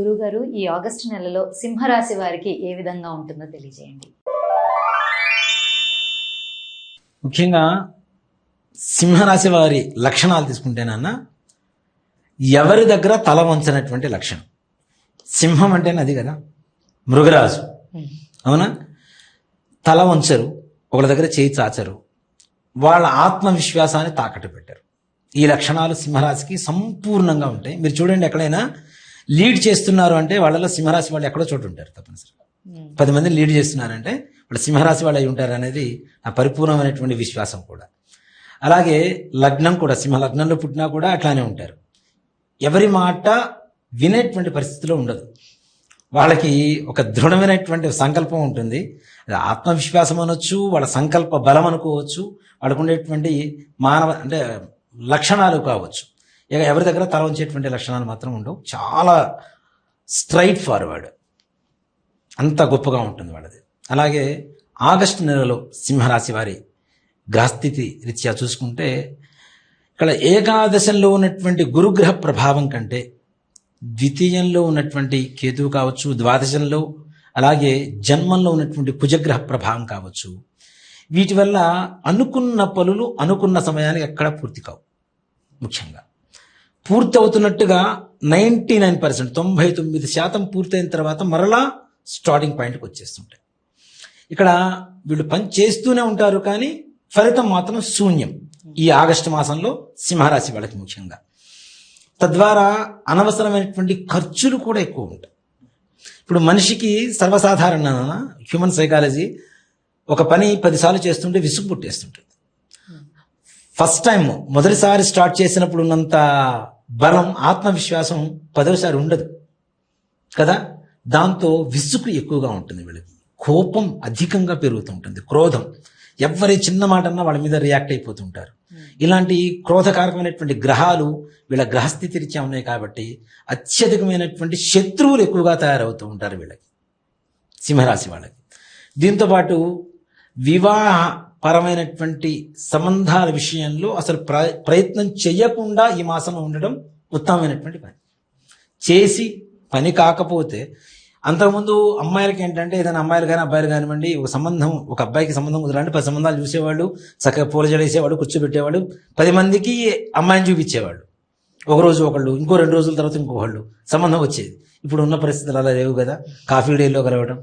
గురుగారు ఈ ఆగస్టు నెలలో సింహరాశి వారికి ఏ విధంగా ఉంటుందో తెలియజేయండి. ముఖ్యంగా సింహరాశి వారి లక్షణాలు తీసుకుంటేనన్నా ఎవరి దగ్గర తల వంచనటువంటి లక్షణం? సింహం అంటేనే అది కదా మృగరాజు. అవునా? తల వంచరు ఒకళ్ళ దగ్గర చేయి చాచరు. వాళ్ళ ఆత్మవిశ్వాసాన్ని తాకట్టు పెట్టారు. ఈ లక్షణాలు సింహరాశికి సంపూర్ణంగా ఉంటాయి. మీరు చూడండి ఎక్కడైనా లీడ్ చేస్తున్నారు అంటే వాళ్ళలో సింహరాశి వాళ్ళు ఎక్కడో చోటు ఉంటారు తప్పనిసరిగా. పది మందిని లీడ్ చేస్తున్నారంటే వాళ్ళు సింహరాశి వాళ్ళు అయి ఉంటారు అనేది నా పరిపూర్ణమైనటువంటి విశ్వాసం కూడా. అలాగే లగ్నం కూడా సింహ లగ్నంలో పుట్టినా కూడా అట్లానే ఉంటారు. ఎవరి మాట వినేటువంటి పరిస్థితిలో ఉండదు. వాళ్ళకి ఒక దృఢమైనటువంటి సంకల్పం ఉంటుంది. అది ఆత్మవిశ్వాసం అనొచ్చు వాళ్ళ సంకల్ప బలం అనుకోవచ్చు వాళ్ళకు ఉండేటువంటి మానవ అంటే లక్షణాలు కావచ్చు. ఇక ఎవరి దగ్గర తల ఉంచేటువంటి లక్షణాలు మాత్రం ఉండవు. చాలా స్ట్రైట్ ఫార్వర్డ్ అంత గొప్పగా ఉంటుంది వాళ్ళది. అలాగే ఆగస్టు నెలలో సింహరాశి వారి గ్రహస్థితి రీత్యా చూసుకుంటే ఇక్కడ ఏకాదశంలో ఉన్నటువంటి గురుగ్రహ ప్రభావం కంటే ద్వితీయంలో ఉన్నటువంటి కేతువు కావచ్చు ద్వాదశంలో అలాగే జన్మంలో ఉన్నటువంటి కుజగ్రహ ప్రభావం కావచ్చు. వీటి వల్ల అనుకున్న పనులు అనుకున్న సమయానికి ఎక్కడ పూర్తి కావు. ముఖ్యంగా. పూర్తవుతున్నట్టుగా నైంటీ నైన్ పర్సెంట్ తొంభై తొమ్మిది శాతం పూర్తయిన తర్వాత మరలా స్టార్టింగ్ పాయింట్కి వచ్చేస్తుంటాయి. ఇక్కడ వీళ్ళు పని చేస్తూనే ఉంటారు కానీ ఫలితం మాత్రం శూన్యం. ఈ ఆగస్టు మాసంలో సింహరాశి వాళ్ళకి ముఖ్యంగా. తద్వారా అనవసరమైనటువంటి ఖర్చులు కూడా ఎక్కువ ఉంటాయి. ఇప్పుడు మనిషికి సర్వసాధారణ హ్యూమన్ సైకాలజీ ఒక పని పదిసార్లు చేస్తుంటే విసుగు పుట్టేస్తుంటుంది ఫస్ట్ టైం మొదటిసారి స్టార్ట్ చేసినప్పుడు ఉన్నంత బలం ఆత్మవిశ్వాసం పదవసారి ఉండదు. కదా? దాంతో విసుగు ఎక్కువగా ఉంటుంది వీళ్ళకి. కోపం అధికంగా పెరుగుతూ ఉంటుంది. క్రోధం. ఎవరి చిన్న మాట అన్నా వాళ్ళ మీద రియాక్ట్ అయిపోతుంటారు. ఇలాంటి క్రోధకారకమైనటువంటి గ్రహాలు వీళ్ళ గ్రహస్థితి రీత్యా ఉన్నాయి కాబట్టి అత్యధికమైనటువంటి శత్రువులు ఎక్కువగా తయారవుతూ ఉంటారు వీళ్ళకి. సింహరాశి వాళ్ళకి. దీంతో పాటు వివాహ పరమైనటువంటి సంబంధాల విషయంలో అసలు ప్ర ప్రయత్నం చేయకుండా ఈ మాసంలో ఉండడం ఉత్తమమైనటువంటి పని. చేసి పని కాకపోతే అంతకుముందు అమ్మాయిలకి ఏంటంటే ఏదైనా అమ్మాయిలు కానీ అబ్బాయిలు కానివ్వండి ఒక సంబంధం ఒక అబ్బాయికి సంబంధం కుదరంటే పది సంబంధాలు చూసేవాళ్ళు చక్కగా పూల జడేసేవాడు కూర్చోబెట్టేవాడు పది మందికి అమ్మాయిని చూపించేవాళ్ళు. ఒక రోజు ఒకళ్ళు ఇంకో రెండు రోజుల తర్వాత ఇంకొకళ్ళు సంబంధం వచ్చేది. ఇప్పుడు ఉన్న పరిస్థితులు అలా లేవు కదా కాఫీ డేలో కలవడం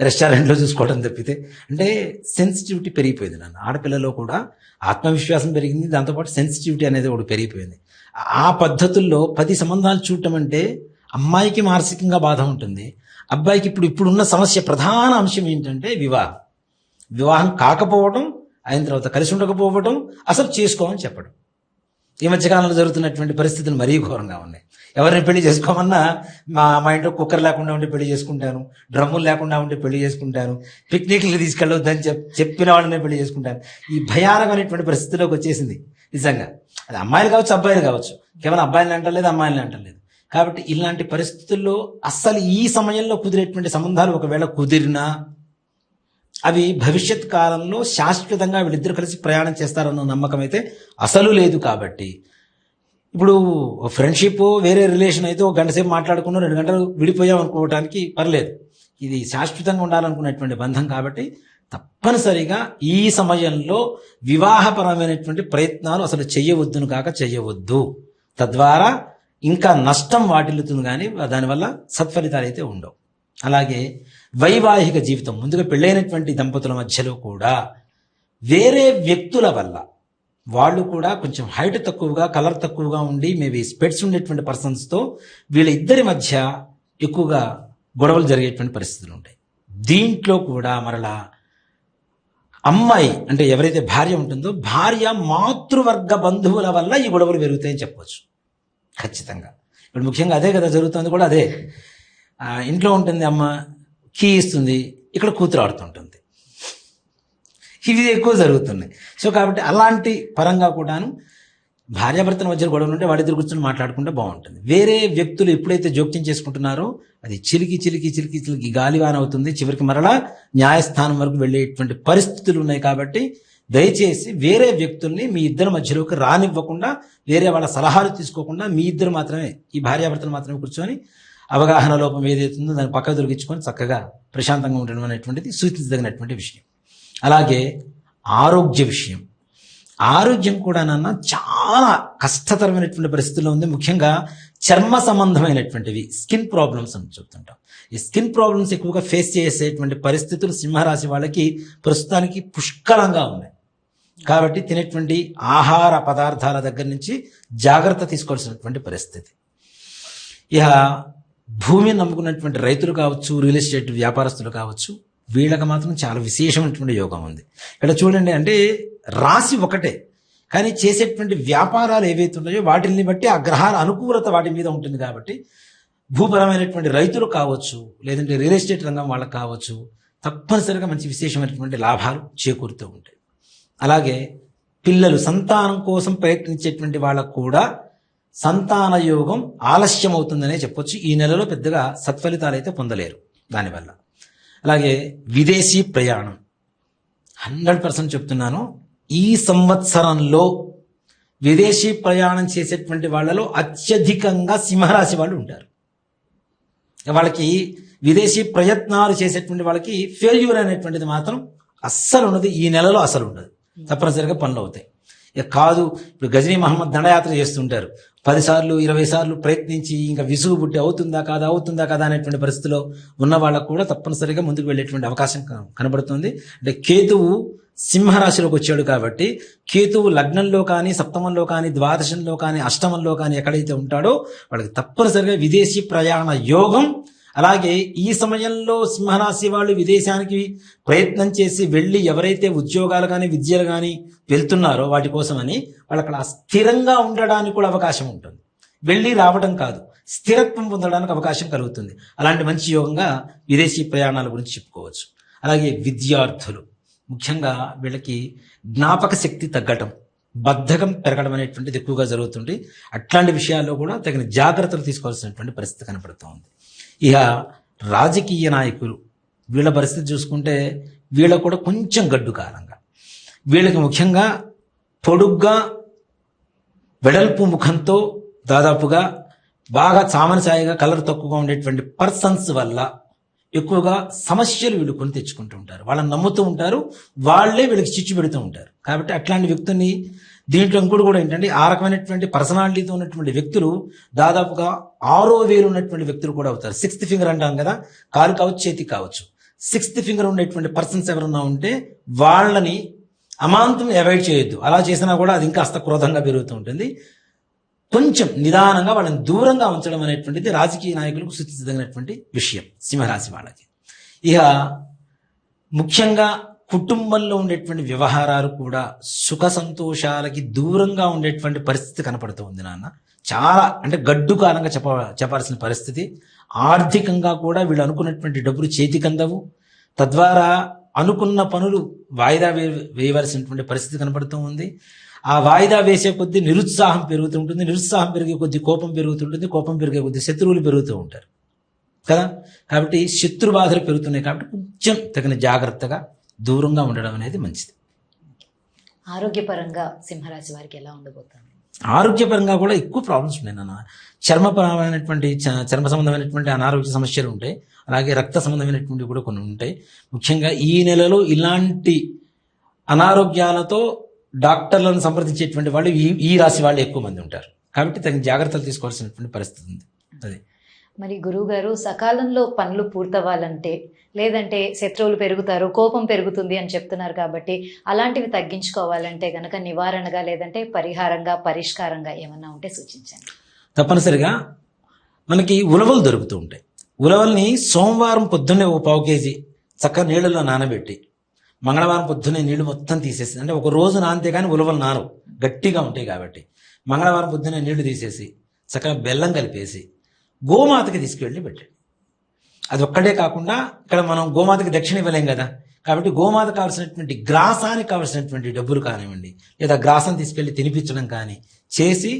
రెస్టారెంట్లో చూసుకోవడం తప్పితే. అంటే సెన్సిటివిటీ పెరిగిపోయింది నన్ను. ఆడపిల్లలో కూడా ఆత్మవిశ్వాసం పెరిగింది దాంతోపాటు సెన్సిటివిటీ అనేది ఒకటి పెరిగిపోయింది. ఆ పద్ధతుల్లో పది సంబంధాలు చూడటం అంటే అమ్మాయికి మానసికంగా బాధ ఉంటుంది. అబ్బాయికి ఇప్పుడు ఇప్పుడున్న సమస్య ప్రధాన అంశం ఏంటంటే వివాహం. వివాహం కాకపోవడం అయిన తర్వాత కలిసి ఉండకపోవడం అసలు చేసుకోమని చెప్పడం. ఈ మధ్యకాలంలో జరుగుతున్నటువంటి పరిస్థితులు మరీ ఘోరంగా ఉన్నాయి. ఎవరిని పెళ్ళి చేసుకోమన్నా మా మా ఇంట్లో కుక్కర్ లేకుండా ఉండి పెళ్ళి చేసుకుంటాను డ్రమ్ములు లేకుండా ఉండి పెళ్ళి చేసుకుంటాను పిక్నిక్లు తీసుకెళ్ళొద్దని చెప్పి చెప్పిన వాళ్ళనే పెళ్ళి చేసుకుంటాను. ఈ భయానకమైనటువంటి పరిస్థితిలోకి వచ్చేసింది నిజంగా. అది అమ్మాయిలు కావచ్చు అబ్బాయిలు కావచ్చు. కేవలం అబ్బాయిలు అంటలేదు అమ్మాయిలు అంటలేదు. కాబట్టి ఇలాంటి పరిస్థితుల్లో అస్సలు ఈ సమయంలో కుదిరేటువంటి సంబంధాలు ఒకవేళ కుదిరినా అవి భవిష్యత్ కాలంలో శాశ్వతంగా వీళ్ళిద్దరు కలిసి ప్రయాణం చేస్తారన్న నమ్మకం అయితే అసలు లేదు కాబట్టి. ఇప్పుడు ఫ్రెండ్షిప్ వేరే రిలేషన్ అయితే ఒక గంట సేపు మాట్లాడుకున్నా రెండు గంటలు విడిపోయాం అనుకోవడానికి పర్లేదు. ఇది శాశ్వతంగా ఉండాలనుకున్నటువంటి బంధం కాబట్టి తప్పనిసరిగా ఈ సమయంలో వివాహపరమైనటువంటి ప్రయత్నాలు అసలు చెయ్యవద్దును కాక చెయ్యవద్దు. తద్వారా ఇంకా నష్టం వాటిల్లుతుంది కానీ దానివల్ల సత్ఫలితాలు అయితే ఉండవు. అలాగే వైవాహిక జీవితం ముందుగా పెళ్ళైనటువంటి దంపతుల మధ్యలో కూడా వేరే వ్యక్తుల వల్ల వాళ్ళు కూడా కొంచెం హైట్ తక్కువగా కలర్ తక్కువగా ఉండి మేబీ స్పెట్స్ ఉండేటువంటి పర్సన్స్తో వీళ్ళ ఇద్దరి మధ్య ఎక్కువగా గొడవలు జరిగేటువంటి పరిస్థితులు ఉంటాయి. దీంట్లో కూడా మరలా అమ్మాయి అంటే ఎవరైతే భార్య ఉంటుందో భార్య మాతృవర్గ బంధువుల వల్ల ఈ గొడవలు పెరుగుతాయని చెప్పవచ్చు ఖచ్చితంగా. ఇప్పుడు ముఖ్యంగా అదే కదా జరుగుతుంది కూడా అదే. ఇంట్లో ఉంటుంది అమ్మ కీ ఇస్తుంది ఇక్కడ కూతురు ఆడుతుంటుంది ఇవి ఎక్కువ జరుగుతున్నాయి. సో కాబట్టి అలాంటి పరంగా కూడాను భార్యాభర్తల మధ్య గొడవలు ఉంటే వాళ్ళిద్దరు కూర్చొని మాట్లాడుకుంటే బాగుంటుంది. వేరే వ్యక్తులు ఎప్పుడైతే జోక్యం చేసుకుంటున్నారో అది చిలికి చిలికి చిలికి చిలికి గాలివాన అవుతుంది. చివరికి మరలా న్యాయస్థానం వరకు వెళ్ళేటువంటి పరిస్థితులు ఉన్నాయి కాబట్టి దయచేసి వేరే వ్యక్తుల్ని మీ ఇద్దరి మధ్యలోకి రానివ్వకుండా వేరే వాళ్ళ సలహాలు తీసుకోకుండా మీ ఇద్దరు మాత్రమే ఈ భార్యాభర్తలు మాత్రమే కూర్చొని అవగాహన లోపం ఏదైతుందో దాన్ని పక్క తొలగించుకొని చక్కగా ప్రశాంతంగా ఉండడం అనేటువంటిది సూచించదగినటువంటి విషయం. అలాగే ఆరోగ్య విషయం. ఆరోగ్యం కూడా నాన్న చాలా కష్టతరమైనటువంటి పరిస్థితుల్లో ఉంది. ముఖ్యంగా చర్మ సంబంధమైనటువంటివి స్కిన్ ప్రాబ్లమ్స్ అని చెప్తుంటాం. ఈ స్కిన్ ప్రాబ్లమ్స్ ఎక్కువగా ఫేస్ చేసేటువంటి పరిస్థితులు సింహరాశి వాళ్ళకి ప్రస్తుతానికి పుష్కలంగా ఉన్నాయి. కాబట్టి తినేటువంటి ఆహార పదార్థాల దగ్గర నుంచి జాగ్రత్త తీసుకోవాల్సినటువంటి పరిస్థితి. ఇక భూమిని నమ్ముకున్నటువంటి రైతులు కావచ్చు రియల్ ఎస్టేట్ వ్యాపారస్తులు కావచ్చు వీళ్ళకి మాత్రం చాలా విశేషమైనటువంటి యోగం ఉంది. ఇక్కడ చూడండి అంటే రాశి ఒకటే. కానీ చేసేటువంటి వ్యాపారాలు ఏవైతే ఉన్నాయో వాటిని బట్టి ఆ గ్రహాల అనుకూలత వాటి మీద ఉంటుంది కాబట్టి భూపరమైనటువంటి రైతులు కావచ్చు లేదంటే రియల్ ఎస్టేట్ రంగం వాళ్ళకి కావచ్చు తప్పనిసరిగా మంచి విశేషమైనటువంటి లాభాలు చేకూరుతూ ఉంటాయి. అలాగే పిల్లలు సంతానం కోసం ప్రయత్నించేటువంటి వాళ్ళకు కూడా సంతాన యోగం ఆలస్యం అవుతుందనే చెప్పొచ్చు. ఈ నెలలో పెద్దగా సత్ఫలితాలు అయితే పొందలేరు దానివల్ల. అలాగే విదేశీ ప్రయాణం. హండ్రెడ్ పర్సెంట్ చెప్తున్నాను. ఈ సంవత్సరంలో విదేశీ ప్రయాణం చేసేటువంటి వాళ్ళలో అత్యధికంగా సింహరాశి వాళ్ళు ఉంటారు. వాళ్ళకి విదేశీ ప్రయత్నాలు చేసేటువంటి వాళ్ళకి ఫెయిల్యూర్ అనేటువంటిది మాత్రం అస్సలు ఉన్నది ఈ నెలలో అసలు ఉండదు. తప్పనిసరిగా పనులు అవుతాయి. ఇక కాదు ఇప్పుడు గజనీ మహమ్మద్ దండయాత్ర చేస్తుంటారు. పదిసార్లు ఇరవై సార్లు ప్రయత్నించి ఇంకా విసుగు పుట్టి అవుతుందా కాదా అవుతుందా కాదా అనేటువంటి పరిస్థితిలో ఉన్న వాళ్ళకు కూడా తప్పనిసరిగా ముందుకు వెళ్ళేటువంటి అవకాశం క- కనబడుతుంది. అంటే కేతువు సింహరాశిలోకి వచ్చాడు కాబట్టి కేతువు లగ్నంలో కానీ సప్తమంలో కానీ ద్వాదశంలో కానీ అష్టమంలో కానీ ఎక్కడైతే ఉంటాడో వాళ్ళకి తప్పనిసరిగా విదేశీ ప్రయాణ యోగం అలాగే ఈ సమయంలో సింహరాశి వాళ్ళు విదేశానికి ప్రయత్నం చేసి వెళ్ళి ఎవరైతే ఉద్యోగాలు కానీ విద్యలు కానీ వెళ్తున్నారో వాటి కోసమని వాళ్ళు అక్కడ స్థిరంగా ఉండడానికి కూడా అవకాశం ఉంటుంది. వెళ్ళి రావడం కాదు స్థిరత్వం పొందడానికి అవకాశం కలుగుతుంది. అలాంటి మంచి యోగంగా విదేశీ ప్రయాణాల గురించి చెప్పుకోవచ్చు. అలాగే విద్యార్థులు ముఖ్యంగా వీళ్ళకి జ్ఞాపక శక్తి తగ్గటం బద్ధకం పెరగడం అనేటువంటిది ఎక్కువగా జరుగుతుంది. అట్లాంటి విషయాల్లో కూడా తగిన జాగ్రత్తలు తీసుకోవాల్సినటువంటి పరిస్థితి కనపడుతోంది. ఇక రాజకీయ నాయకులు వీళ్ళ పరిస్థితి చూసుకుంటే వీళ్ళ కూడా కొంచెం గడ్డు కారంగా. వీళ్ళకి ముఖ్యంగా పొడుగ్గా వెడల్పు ముఖంతో దాదాపుగా బాగా చామనసాయిగా కలర్ తక్కువగా ఉండేటువంటి పర్సన్స్ వల్ల ఎక్కువగా సమస్యలు వీళ్ళు కొని తెచ్చుకుంటూ ఉంటారు. వాళ్ళని నమ్ముతూ ఉంటారు. వాళ్ళే వీళ్ళకి చిచ్చు పెడుతూ ఉంటారు. కాబట్టి అట్లాంటి వ్యక్తుల్ని దీంట్లో ఇంకోటి కూడా ఏంటంటే ఆ రకమైనటువంటి పర్సనాలిటీతో ఉన్నటువంటి వ్యక్తులు దాదాపుగా ఆరో వేలు ఉన్నటువంటి వ్యక్తులు కూడా అవుతారు. సిక్స్త్ ఫింగర్ అంటాం కదా కాలు కావచ్చు చేతి కావచ్చు. సిక్స్త్ ఫింగర్ ఉండేటువంటి పర్సన్స్ ఎవరన్నా ఉంటే వాళ్ళని అమాంతం అవాయిడ్ చేయొద్దు. అలా చేసినా కూడా అది ఇంకా అస్త క్రోధంగా పెరుగుతూ ఉంటుంది. కొంచెం నిదానంగా వాళ్ళని దూరంగా ఉంచడం అనేటువంటిది రాజకీయ నాయకులకు సూచించదగినటువంటి విషయం సింహరాశి వాళ్ళకి. ఇక ముఖ్యంగా కుటుంబంలో ఉండేటువంటి వ్యవహారాలు కూడా సుఖ సంతోషాలకి దూరంగా ఉండేటువంటి పరిస్థితి కనపడుతూ ఉంది నాన్న. చాలా అంటే గడ్డు కాలంగా చెప్ప చెప్పాల్సిన పరిస్థితి. ఆర్థికంగా కూడా వీళ్ళు అనుకున్నటువంటి డబ్బులు చేతికందవు తద్వారా అనుకున్న పనులు వాయిదా వే వేయవలసినటువంటి పరిస్థితి కనపడుతూ ఉంది. ఆ వాయిదా వేసే కొద్దీ నిరుత్సాహం పెరుగుతుంటుంది నిరుత్సాహం పెరిగే కొద్దీ కోపం పెరుగుతుంటుంది కోపం పెరిగే కొద్దీ శత్రువులు పెరుగుతూ ఉంటారు. కదా? కాబట్టి శత్రు బాధలు పెరుగుతున్నాయి కాబట్టి కొంచెం తగిన జాగ్రత్తగా దూరంగా ఉండడం అనేది మంచిది. ఆరోగ్యపరంగా సింహరాశి వారికి ఎలా ఉండబోతుంది? ఆరోగ్యపరంగా కూడా ఎక్కువ ప్రాబ్లమ్స్ ఉన్నాయి నాన్న. చర్మపరమైనటువంటి చర్మ సంబంధమైనటువంటి అనారోగ్య సమస్యలు ఉంటాయి. అలాగే రక్త సంబంధమైనటువంటి కూడా కొన్ని ఉంటాయి. ముఖ్యంగా ఈ నెలలో ఇలాంటి అనారోగ్యాలతో డాక్టర్లను సంప్రదించేటువంటి వాళ్ళు ఈ ఈ రాశి వాళ్ళు ఎక్కువ మంది ఉంటారు. కాబట్టి తగిన జాగ్రత్తలు తీసుకోవాల్సినటువంటి పరిస్థితి ఉంది. అది. మరి గురువు గారు సకాలంలో పనులు పూర్తవ్వాలంటే లేదంటే శత్రువులు పెరుగుతారు కోపం పెరుగుతుంది అని చెప్తున్నారు కాబట్టి అలాంటివి తగ్గించుకోవాలంటే గనక నివారణగా లేదంటే పరిహారంగా పరిష్కారంగా ఏమన్నా ఉంటే సూచించండి. తప్పనిసరిగా మనకి ఉలవలు దొరుకుతూ ఉంటాయి. ఉలవల్ని సోమవారం పొద్దున్నే ఒక పావు కేజీ చక్కగా నీళ్ళలో నానబెట్టి మంగళవారం పొద్దున్నే నీళ్ళు మొత్తం తీసేసి అంటే ఒక రోజు నానితే కానీ ఉలవలు నానవు గట్టిగా ఉంటాయి కాబట్టి మంగళవారం పొద్దున్నే నీళ్ళు తీసేసి చక్కగా బెల్లం కలిపేసి గోమాతకి తీసుకువెళ్ళి పెట్టండి. అది ఒక్కటే కాకుండా ఇక్కడ మనం గోమాతకి దక్షిణ ఇవ్వలేం కదా. కాబట్టి గోమాత కావాల్సినటువంటి గ్రాసానికి కావాల్సినటువంటి డబ్బులు కానివ్వండి లేదా గ్రాసం తీసుకెళ్ళి తినిపించడం కానీ చేసి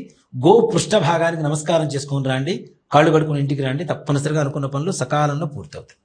గో పృష్ఠ భాగానికి నమస్కారం చేసుకొని రండి కాళ్ళు కడుకుని ఇంటికి రండి తప్పనిసరిగా అనుకున్న పనులు సకాలంలో పూర్తవుతాయి.